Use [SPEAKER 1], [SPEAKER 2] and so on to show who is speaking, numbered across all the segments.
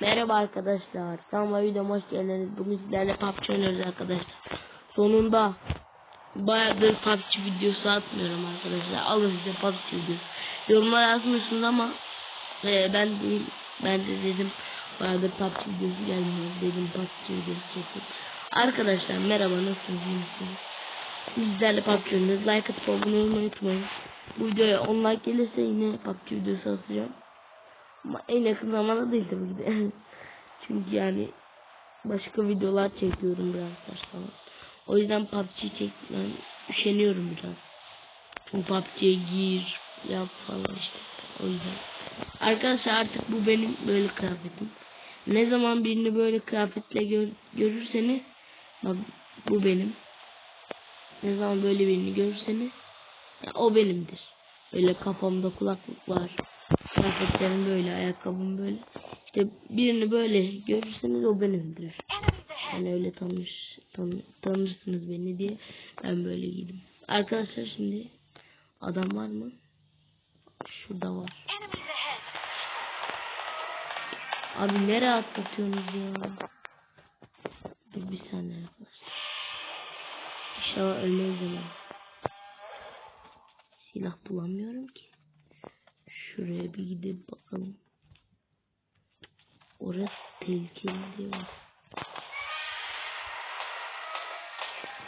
[SPEAKER 1] Merhaba arkadaşlar. Kanalıma videoma hoş geldiniz. Bugün sizlerle PUBG oynuyoruz arkadaşlar. Sonunda bayağıdır PUBG videosu atmıyorum arkadaşlar. Alın size PUBG videosu. Yorumlar yazmıyorsunuz ama e, ben de, ben de dedim bayağıdır PUBG videosu gelmiyor. Dedim PUBG videosu çekeyim. Arkadaşlar merhaba nasılsınız? misiniz? Sizlerle PUBG oynuyoruz. Like atıp abone olmayı unutmayın. Bu videoya 10 like gelirse yine PUBG videosu atacağım. Ama en yakın zamanda değil tabii ki de. Çünkü yani başka videolar çekiyorum biraz falan. O yüzden PUBG çekmem üşeniyorum biraz. Çünkü PUBG'ye gir yap falan işte. O yüzden. Arkadaşlar artık bu benim böyle kıyafetim. Ne zaman birini böyle kıyafetle gör, görürseniz bu benim. Ne zaman böyle birini görürseniz ya o benimdir. Böyle kafamda kulaklık var. Kıyafetlerim böyle, ayakkabım böyle. İşte birini böyle görürseniz o benimdir. Yani öyle tanış, tan, tanırsınız beni diye ben böyle giydim. Arkadaşlar şimdi adam var mı? Şurada var. Abi nereye atlatıyorsunuz ya? Dur bir saniye arkadaşlar. İnşallah ölmeyiz ama. Silah bulamıyorum ki. Şuraya bir gidip bakalım. Orası tehlikeli diyor.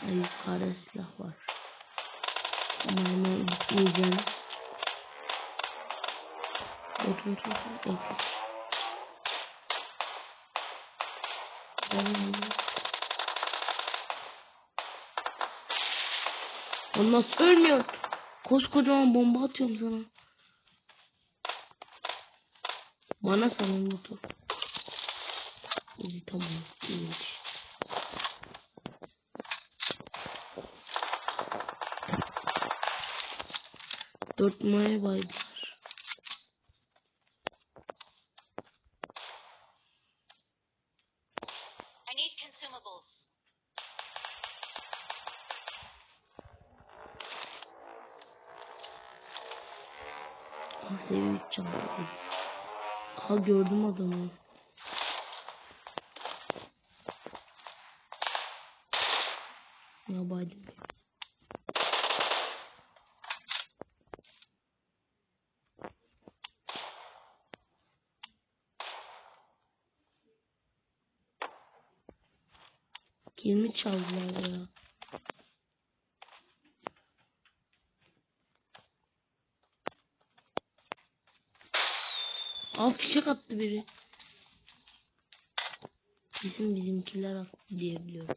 [SPEAKER 1] Ay yukarıda silah var. Ama hemen gitmeyeceğim. Otur otur otur. otur. O nasıl ölmüyor? Koskocaman bomba atıyorum sana. Bana sana notu. İyi tamam. İyiymiş. Dört numaraya baydılar. Gördüm adamı. Ya baydım. Kimi çaldılar ya? Aa biri. Bizim bizimkiler attı diye biliyorum.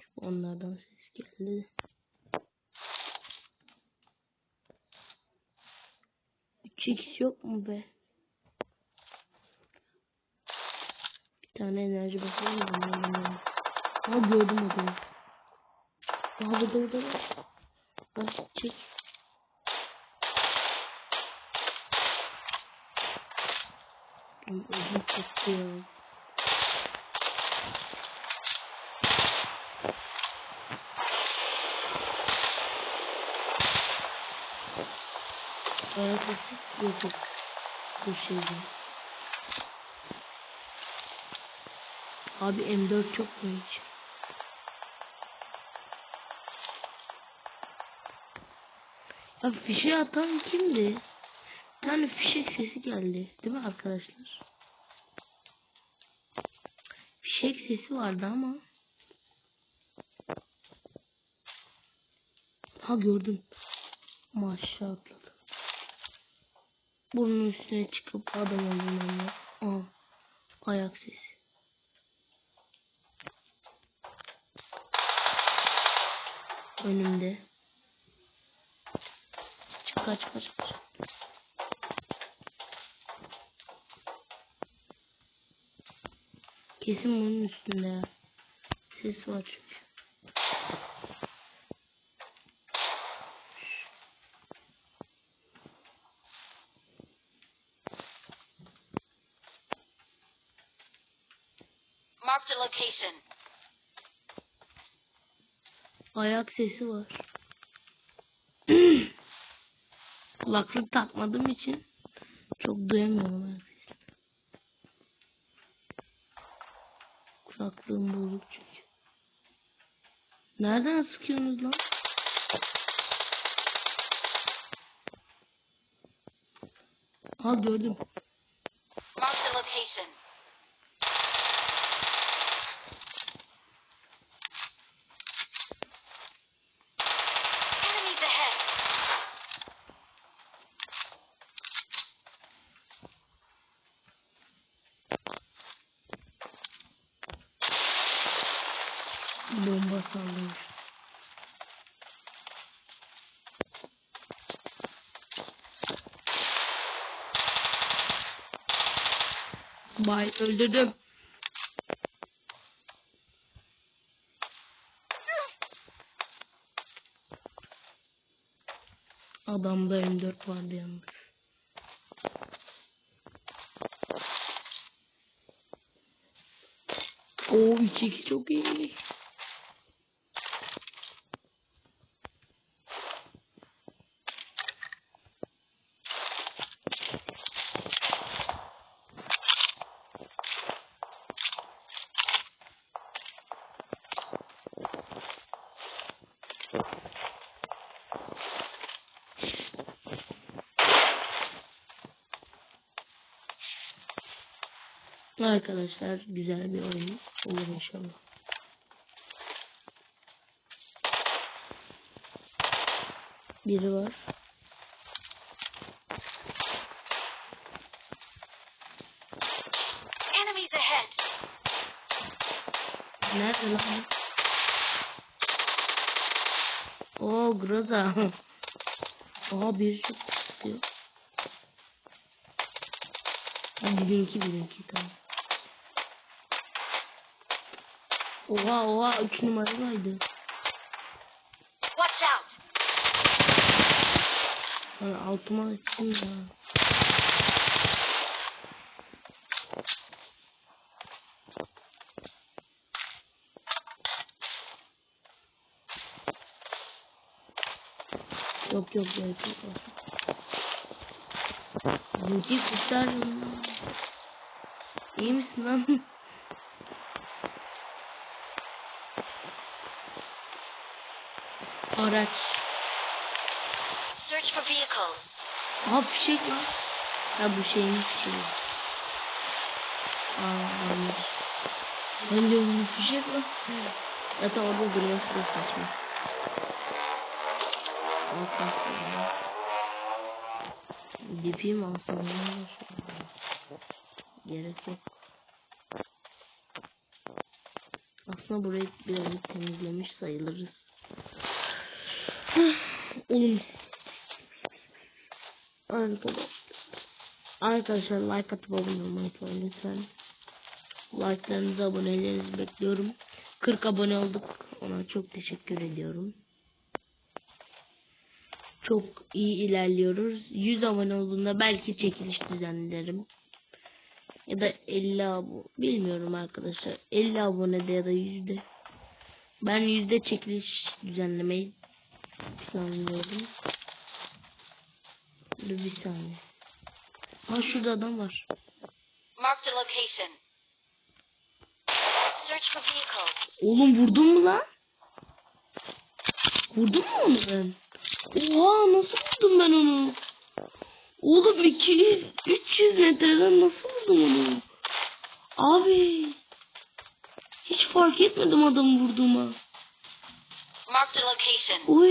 [SPEAKER 1] Çünkü onlardan ses geldi. Üç x yok mu be? Bir tane enerji bakalım mı? bunlardan? Aa gördüm adamı. Aa burada burada. burada. Aa çek. Oğlum ödüm koptu ya. Ayak sesi yok yok. Bu şeydi. Abi M4 çok mu hiç? Ya fişe atan kimdi? Bir tane fişek sesi geldi. Değil mi arkadaşlar? Fişek sesi vardı ama. Ha gördüm. Maşallah atladı. Bunun üstüne çıkıp adam öldürmem lazım. Aa, ayak sesi. Önümde. Çık kaç kaç. Kesin bunun üstünde ya. Ses var çünkü.
[SPEAKER 2] Marked a location.
[SPEAKER 1] Ayak sesi var. Kulaklık takmadığım için çok duyamıyorum ayak Mızraklığım bozuk çünkü. Nereden sıkıyorsunuz lan? Ha gördüm. Bay öldürdüm. Adamda M4 vardı yalnız. Oo 2 çok iyi. Arkadaşlar güzel bir oyun olur inşallah. Biri var.
[SPEAKER 2] Enemies ahead.
[SPEAKER 1] Nerede lan? Oo Groza. Aa bir çok istiyor. Birinki birinki tamam. Oha oha 3 numaraydı.
[SPEAKER 2] Watch out.
[SPEAKER 1] Ben altıma açtım ya. Yok yok yok yok. Bizimki kurtar. İyi misin lan? Araç.
[SPEAKER 2] Search for vehicles.
[SPEAKER 1] Aha fişek lan. Ha bu şeyin fişeği. Aa anladım. Ben diyorum bu fişek lan. Zaten orada durması da saçma. Al kalsın. Dipi mi alsam ne olur? Gerek yok. Aslında burayı birazcık temizlemiş sayılırız. Oğlum Arkadaşlar. Like atıp abone olmayı lütfen. Like'larınızı abonelerinizi bekliyorum. 40 abone olduk. Ona çok teşekkür ediyorum. Çok iyi ilerliyoruz. 100 abone olduğunda belki çekiliş düzenlerim. Ya da 50 abone. Bilmiyorum arkadaşlar. 50 abonede ya da yüzde. Ben yüzde çekiliş düzenlemeyi planlıyorum. Dur bir saniye. Ha şurada adam var.
[SPEAKER 2] Marked a location. Search for vehicles.
[SPEAKER 1] Oğlum vurdun mu lan? Vurdun mu onu ben? Oha nasıl vurdum ben onu? Oğlum 200 300 metreden nasıl vurdum onu? Abi. Hiç fark etmedim adamı vurduğuma.
[SPEAKER 2] Marked a location.
[SPEAKER 1] Bu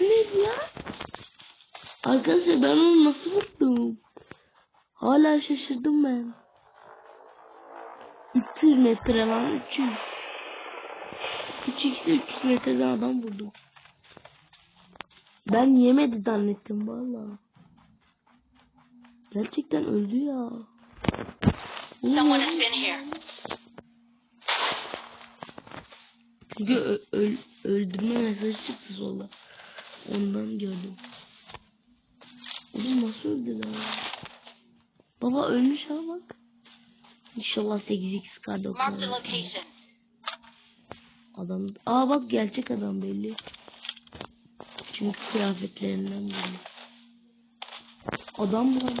[SPEAKER 1] ne lan? Arkadaşlar ben onu nasıl vurdum? Hala şaşırdım ben. 300 metre lan 300. 3x'de 300 metreden adam vurdum. Ben yemedi zannettim valla. Gerçekten öldü ya.
[SPEAKER 2] Someone has been here.
[SPEAKER 1] Çünkü öl- öldürme mesajı çıktı sola. Ondan gördüm. Oğlum nasıl öldü lan? Baba ölmüş ha bak. İnşallah 8x kar
[SPEAKER 2] Marked a location.
[SPEAKER 1] Adam. Aa bak gerçek adam belli. Çünkü kıyafetlerinden belli. Adam mı lan?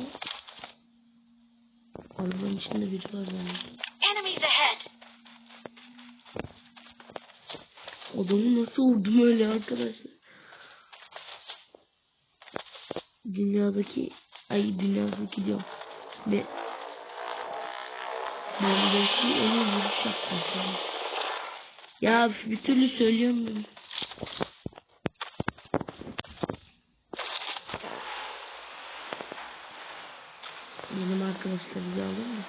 [SPEAKER 1] Arabanın içinde biri var zannettim. Adamı nasıl vurdum öyle arkadaşlar? Dünyadaki ay dünyadaki diyorum. Ve bendeki en iyi vuruş yaptım. Ya bir türlü söylüyorum ben. Benim arkadaşlarım alır mı?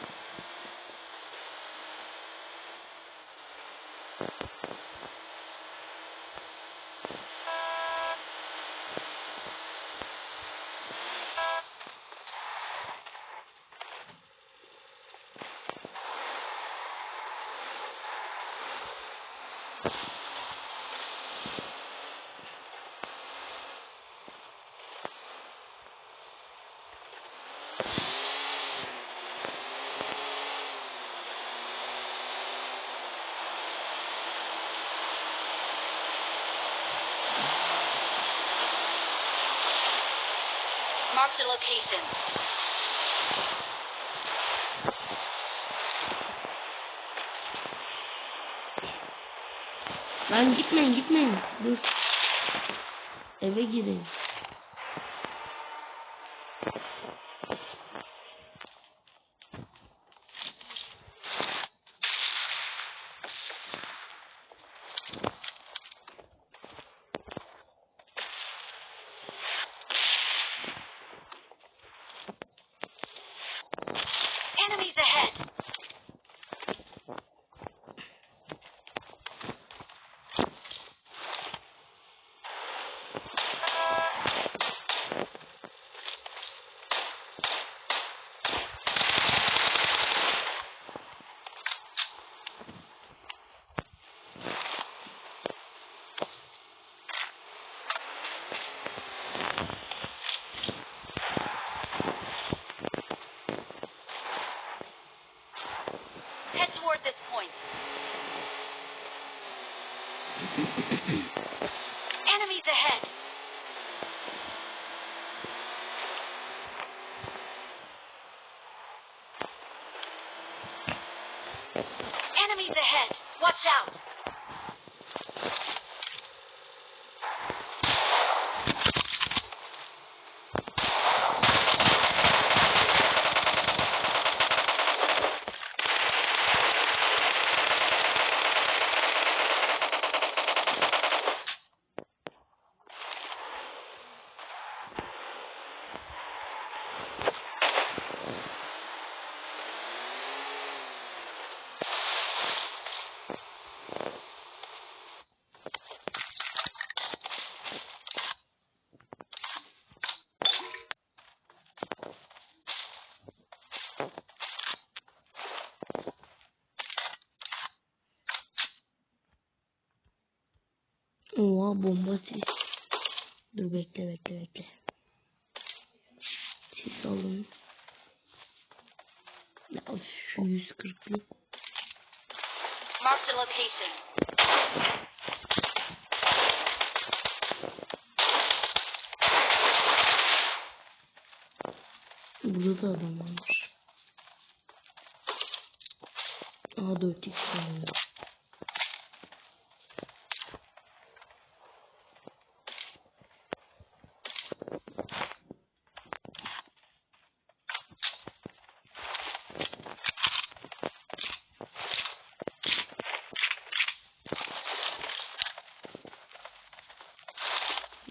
[SPEAKER 2] Mark the location.
[SPEAKER 1] Lan gitmeyin gitmeyin. Dur. Eve girin.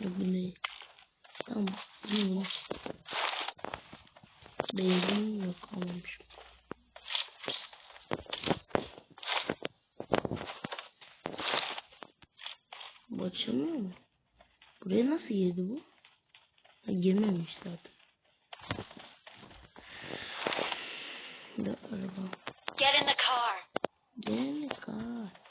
[SPEAKER 1] Ya bu ne? Tamam. Bu ne? Benzin yok almamışım. Bu açılmıyor mu? Buraya nasıl girdi bu? Ha, girmemiş zaten. Bir araba.
[SPEAKER 2] Get in the car.
[SPEAKER 1] Gene kar.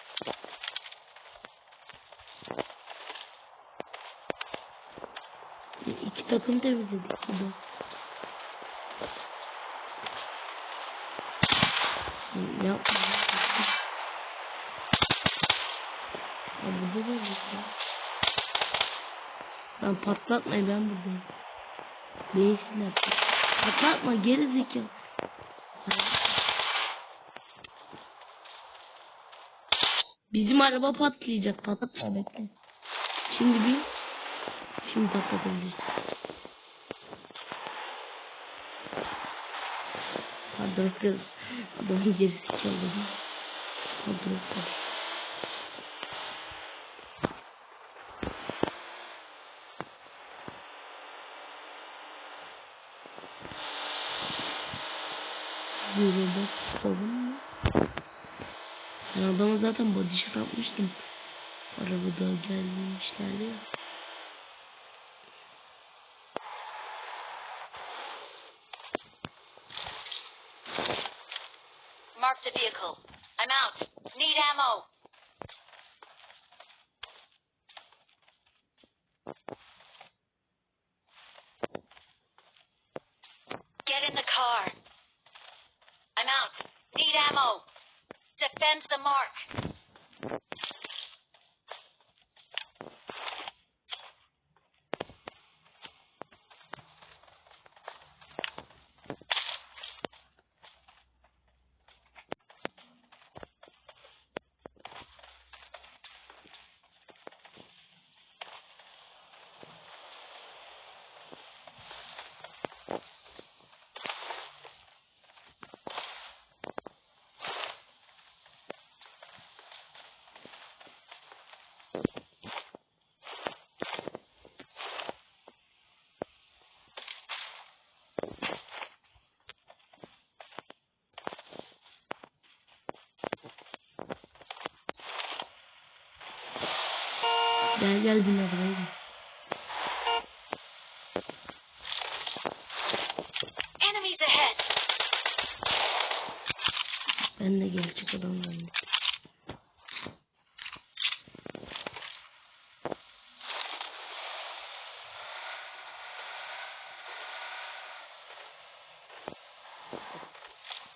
[SPEAKER 1] Takım temizledik burada. Yapma. Ya burada da bir şey. Ben patlatmayı ben buradayım. Değilsinler. Patlatma geri zekalı. Bizim araba patlayacak. Patlatma bekle. Şimdi bir. Şimdi patlatabiliriz. Bakalım. Adamın gerisi. Hadi bakalım. Yolunda tutalım mı? Ben adama zaten body shot atmıştım. Arabada gelmişlerdi ya.
[SPEAKER 2] Mark the vehicle. I'm out. Need ammo.
[SPEAKER 1] Gel gel bin arabaya gel.
[SPEAKER 2] Enemies ahead.
[SPEAKER 1] Ben de gerçek adam zannettim.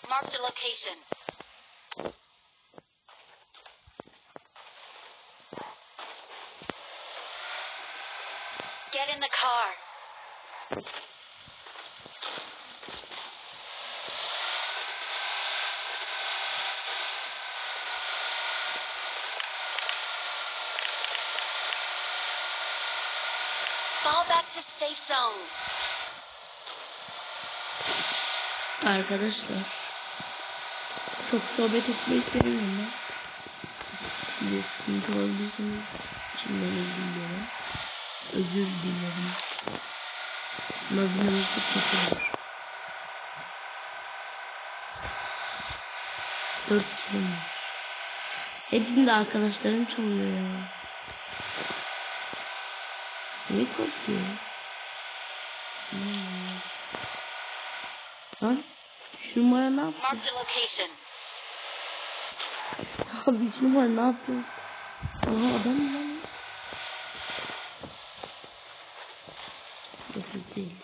[SPEAKER 2] Mark the location. Get in the car. Fall back to safe zone.
[SPEAKER 1] Arkadaşlar. Çok sohbet etmeyi sevmiyorum ben. Size sıkıntı olabilirsiniz. Şimdiden özür dilerim. Özür dilerim. Kötü olur. Dört kişi mi? Hepsinde arkadaşlarım çalıyor ya. Niye korkuyor? Hmm. Lan şu numara ne yapıyor? Abi şu numara ne yapıyor? Aha adam mı lan? Yok yok değil.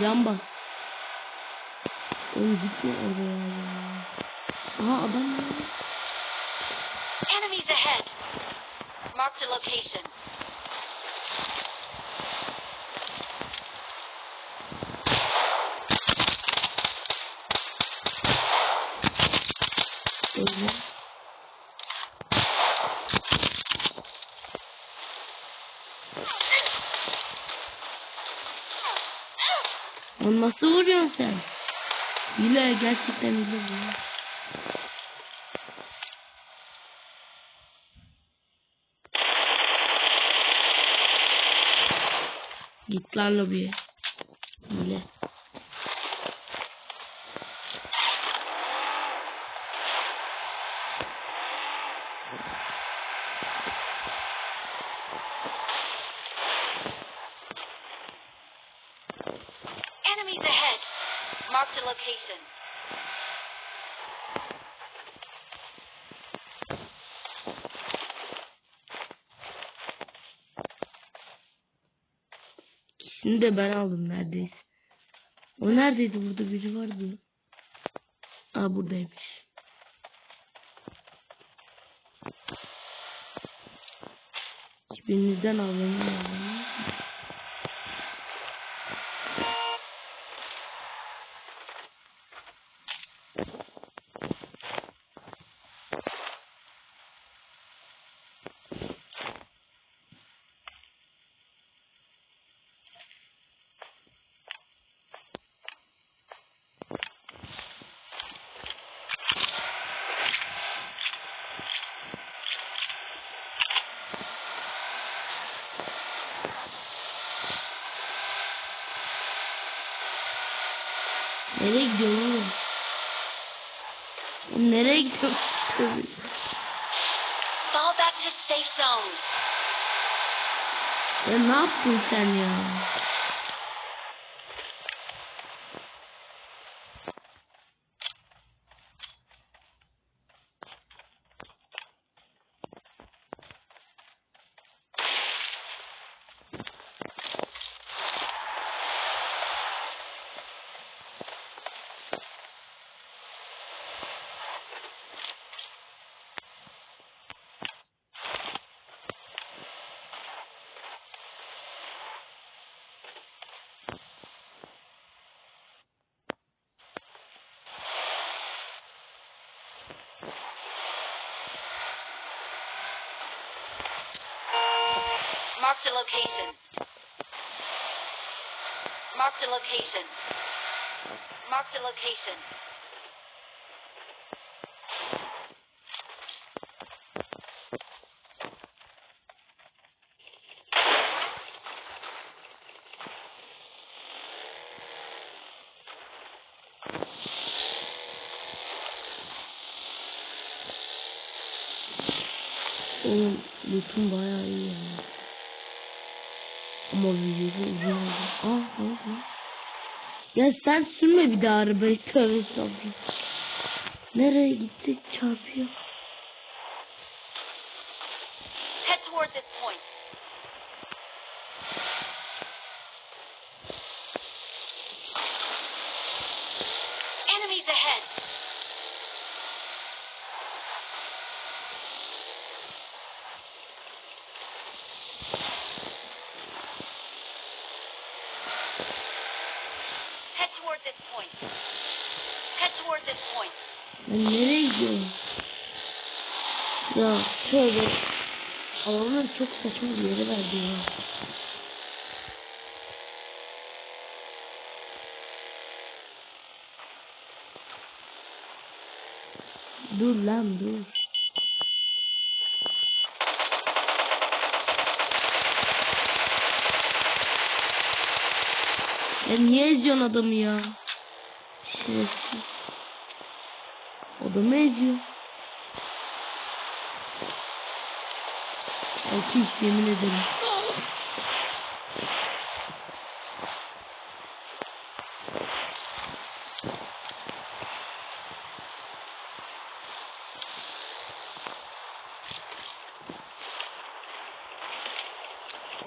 [SPEAKER 1] Can bak. Oğlum oraya ya. Aha adam ya.
[SPEAKER 2] Enemies ahead. Mark the location.
[SPEAKER 1] Öyle. Onu nasıl vuruyorsun sen? Hile gerçekten hile ya. Git lan lobiye. Hile.
[SPEAKER 2] Enemies ahead. Mark the location.
[SPEAKER 1] İkisini de ben aldım neredeyse. O neredeydi burada biri vardı. Aa buradaymış. Hiçbirinizden alalım. Nereye?
[SPEAKER 2] Fall back to safe zone.
[SPEAKER 1] ya ne yaptın sen?
[SPEAKER 2] Location. Mark the location. Mark the location.
[SPEAKER 1] Oğlum lootum bayağı iyi yani. Ama videosu uzun oldu. Ah ne oldu lan? Ya sen sürme bir daha arabayı tövbe estağfurullah. Nereye gitti çarpıyor. Ya tövbe. Alanı çok saçma bir yere verdi ya. Dur lan dur. Ya niye eziyorsun adamı ya? Şerefsiz. Adamı eziyor. İş yemin ederim.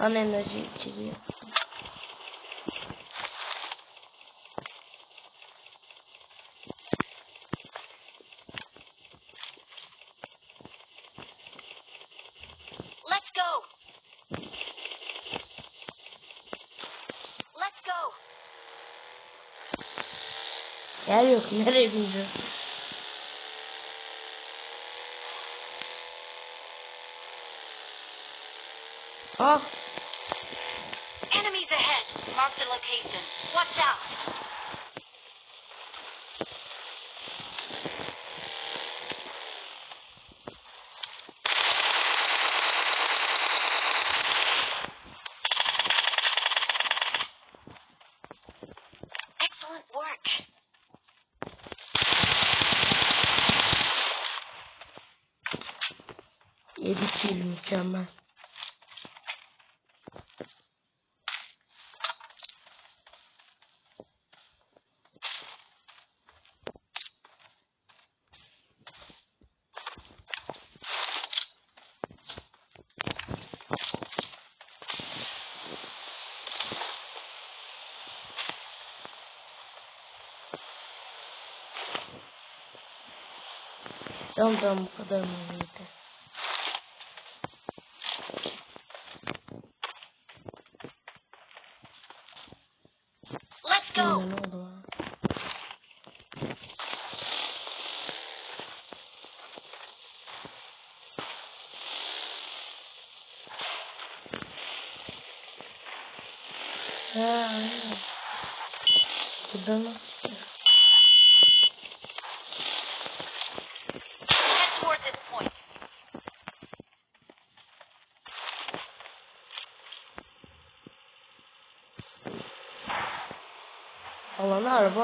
[SPEAKER 1] Lan enerji içeriyor. Yok. Nereye bineceğiz? Ah. Tamam tamam bu kadar mı yeter.
[SPEAKER 2] Let's
[SPEAKER 1] Yine
[SPEAKER 2] go.
[SPEAKER 1] ne oldu lan? Ha, aynen. Buradan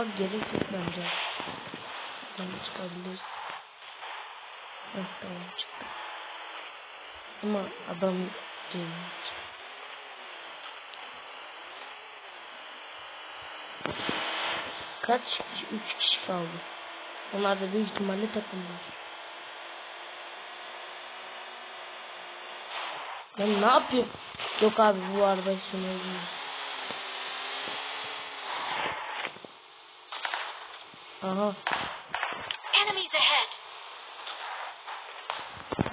[SPEAKER 1] Araba gerek yok bence. Buradan çıkabiliriz. Heh, tamam çıktı. Ama adam geliyor. Kaç kişi? Üç kişi kaldı. Onlar da büyük ihtimalle takımlar. Ben ne yapıyorum? Yok abi bu araba sürmüyor. Aha.
[SPEAKER 2] Enemies ahead.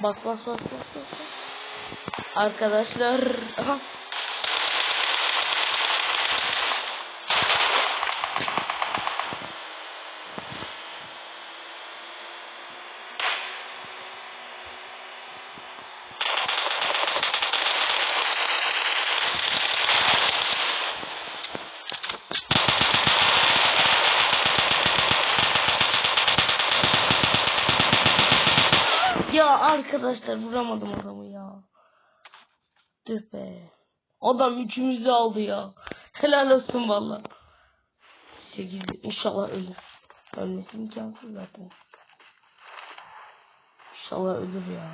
[SPEAKER 1] Bak bak bak bak bak. bak. Arkadaşlar. Aha. Ya arkadaşlar vuramadım adamı ya. Tüh be. Adam üçümüzü aldı ya. Helal olsun valla. 8 inşallah ölür. Ölmesi imkansız zaten. İnşallah ölür ya.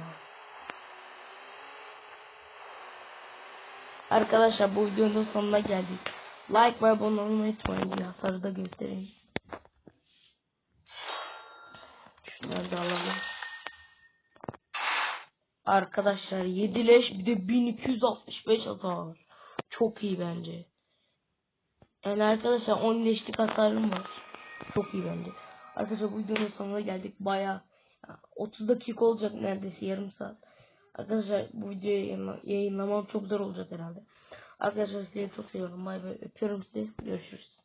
[SPEAKER 1] Arkadaşlar bu videonun sonuna geldik. Like ve abone olmayı unutmayın. Hasarı da göstereyim. Şunları da alalım. Arkadaşlar 7 leş bir de 1265 hasar. Çok iyi bence. Yani arkadaşlar 10 leşlik hasarım var. Çok iyi bence. Arkadaşlar bu videonun sonuna geldik. Baya 30 dakika olacak neredeyse yarım saat. Arkadaşlar bu videoyu yayınla- yayınlamam çok zor olacak herhalde. Arkadaşlar sizi çok seviyorum. Bay bay. Öpüyorum sizi. Görüşürüz.